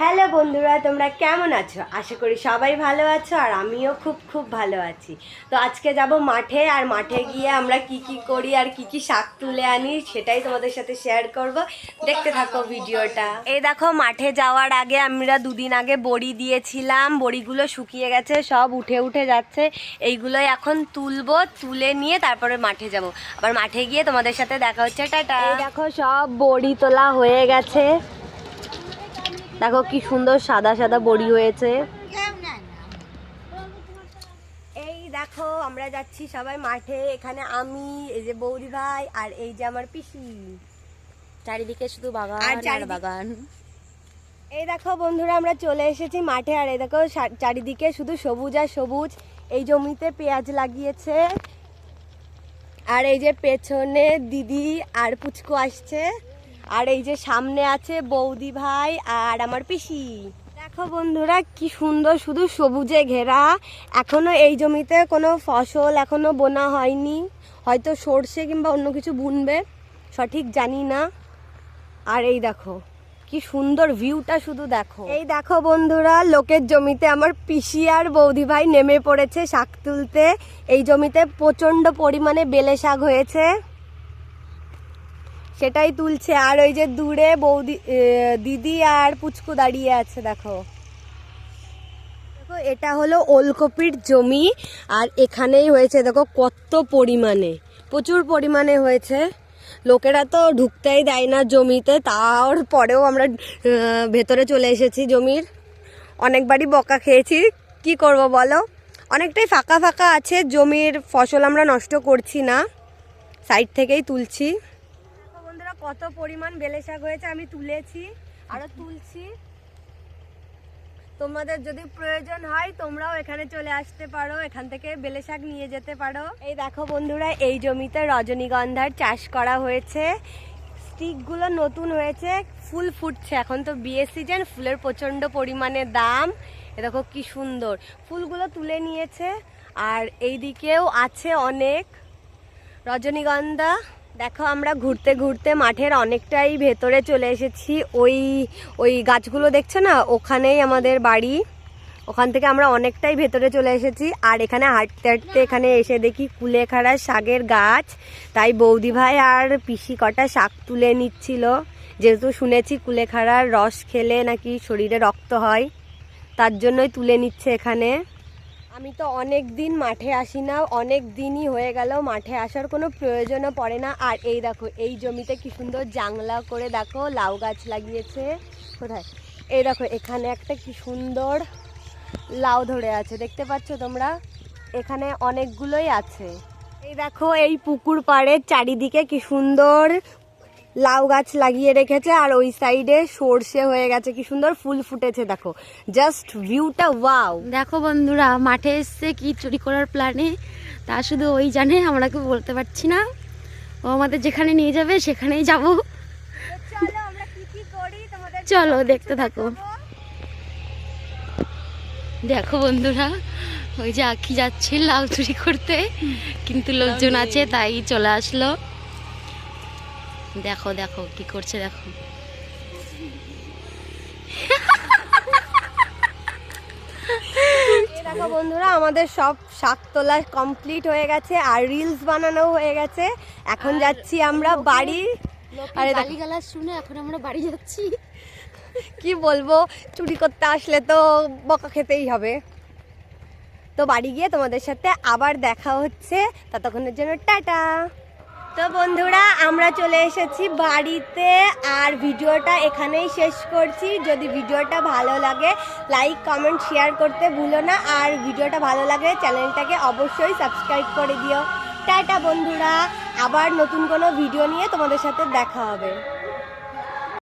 Hello বন্ধুরা, তোমরা কেমন আছো? আশা করি সবাই ভালো আছো আর আমিও খুব খুব ভালো আছি। তো আজকে যাব মাঠে আর মাঠে গিয়ে আমরা কি কি করি আর কি কি শাক তুলে আনি সেটাই তোমাদের সাথে শেয়ার করব। দেখতে থাকো ভিডিওটা। এই দেখো, মাঠে যাওয়ার আগে আমরা দুদিন আগে বড়ি দিয়েছিলাম। বড়িগুলো শুকিয়ে গেছে, সব উঠে উঠে যাচ্ছে। এইগুলো এখন তুলবো, তুলে নিয়ে তারপরে মাঠে যাব। আবার মাঠে গিয়ে তোমাদের সাথে দেখা হচ্ছে। টাটা। দেখো, সব বড়ি তোলা হয়ে গেছে। দেখো কি সুন্দর সাদা সাদা বড়ি হয়েছে। এই দেখো আমরা যাচ্ছি সবাই মাঠে। এখানে আমি এই যে বৌদি ভাই আর এই যে আমার পিসি। চারিদিকে শুধু বাগান আর আর বাগান। এই দেখো বন্ধুরা আমরা চলে এসেছি মাঠে। আর এই দেখো চারিদিকে শুধু সবুজ আর সবুজ। এই জমিতে পেঁয়াজ লাগিয়েছে। আর এই যে পেছনে দিদি আর পুচকু আসছে। আর এই যে সামনে আছে বৌদি ভাই আর আমার পিসি। দেখো বন্ধুরা, কি সুন্দর শুধু সবুজে ঘেরা। এখনও এই জমিতে কোনো ফসল এখনও বোনা হয়নি। হয়তো সর্ষে কিংবা অন্য কিছু বুনবে, সঠিক জানি না। আর এই দেখো, কি সুন্দর ভিউটা শুধু দেখো। এই দেখো বন্ধুরা, লোকের জমিতে আমার পিসি আর বৌদি ভাই নেমে পড়েছে শাক তুলতে। এই জমিতে প্রচণ্ড পরিমাণে বেলে শাক হয়েছে। সেটাই তুলছে। আর ওই যে দূরে বৌদি দিদি আর পুচকু দাঁড়িয়ে আছে, দেখো। দেখো, এটা হলো ওলকপির জমি, আর এখানেই হয়েছে, দেখো কত পরিমাণে, প্রচুর পরিমাণে হয়েছে। লোকেরা তো ঢুকতেই দেয় না জমিতে তার পরেও আমরা ভেতরে চলে এসেছি জমির। অনেকবারই বকা খেয়েছি, কি করব বলো? অনেকটাই ফাঁকা ফাঁকা আছে, জমির ফসল আমরা নষ্ট করছি না, সাইড থেকেই তুলছি। কত পরিমাণ বেলে শাক হয়েছে আমি তুলেছি, আরও তুলছি। তোমাদের যদি প্রয়োজন হয়, তোমরাও এখানে চলে আসতে পারো, এখান থেকে বেলে শাক নিয়ে যেতে পারো। এই দেখো বন্ধুরা, এই জমিতে রজনীগন্ধার চাষ করা হয়েছে। স্টিকগুলো নতুন হয়েছে, ফুল ফুটছে। এখন তো বিয়ে সিজন ফুলের প্রচণ্ড পরিমাণে দাম। এ দেখো কি সুন্দর। ফুলগুলো তুলে নিয়েছে, আর এই দিকেও আছে অনেক। রজনীগন্ধা দেখো, আমরা ঘুরতে ঘুরতে মাঠের অনেকটাই ভেতরে চলে এসেছি। ওই ওই গাছগুলো দেখছ না? ওখানেই আমাদের বাড়ি। ওখান থেকে আমরা অনেকটাই ভেতরে চলে এসেছি। আর এখানে হাঁটতে হাঁটতে এখানে এসে দেখি কুলেখাড়া শাকের গাছ। তাই বৌদি ভাই আর পিসি কটা শাক তুলে নিচ্ছিল। যেহেতু শুনেছি কুলেখাড়ার রস খেলে নাকি শরীরে রক্ত হয়, তার জন্যই তুলে নিচ্ছে এখানে। আমি তো অনেক দিন মাঠে আসি না, অনেক দিনই হয়ে গেল, মাঠে আসার কোনো প্রয়োজনও পড়ে না। আর এই দেখো, এই জমিতে কি সুন্দর জাংলা করে দেখো, লাউ গাছ লাগিয়েছে। কোথায়? এই দেখো, এখানে একটা কি সুন্দর লাউ ধরে আছে, দেখতে পাচ্ছ তোমরা? এখানে অনেকগুলোই আছে। এই দেখো, এই পুকুর পাড়ের চারিদিকে কি সুন্দর লাউ গাছ লাগিয়ে রেখেছে আর ওই সাইডে সর্ষে হয়ে গেছে। কি সুন্দর ফুল ফুটেছে দেখো। জাস্ট ভিউটা ওয়াও দেখো বন্ধুরা মাঠে এসছে কি চুরি করার প্ল্যানে তা শুধু ওই জানে আমরা কেউ বলতে পারছি না। ও আমাদের যেখানে নিয়ে যাবে সেখানেই যাব। চলো আমরা কি কি করি তোমাদের চলো দেখতে থাকো। দেখো বন্ধুরা ওই যে আখি যাচ্ছে লাউ চুরি করতে। কিন্তু লোকজন আছে তাই চলে আসলো। দেখো দেখো কি করছে দেখো। দেখো বন্ধুরা আমাদের সব শাক তোলা কমপ্লিট হয়ে গেছে আর রিলস বানানো হয়ে গেছে। এখন যাচ্ছি আমরা বাড়ি। আরে দেখো। গালিগালাজ শুনে এখন আমরা বাড়ি যাচ্ছি। কি বলব চুরি করতে আসলে তো বকা খেতেই হবে। তো বাড়ি গিয়ে তোমাদের সাথে আবার দেখা হচ্ছে। ততক্ষণের জন্য টাটা। তো বন্ধুরা, আমরা চলে এসেছি বাড়িতে আর ভিডিওটা এখানেই শেষ করছি। যদি ভিডিওটা ভালো লাগে লাইক কমেন্ট শেয়ার করতে ভুলো না। আর ভিডিওটা ভালো লাগে, চ্যানেলটাকে অবশ্যই সাবস্ক্রাইব করে দিও। টাটা বন্ধুরা, আবার নতুন কোনো ভিডিও নিয়ে তোমাদের সাথে দেখা হবে।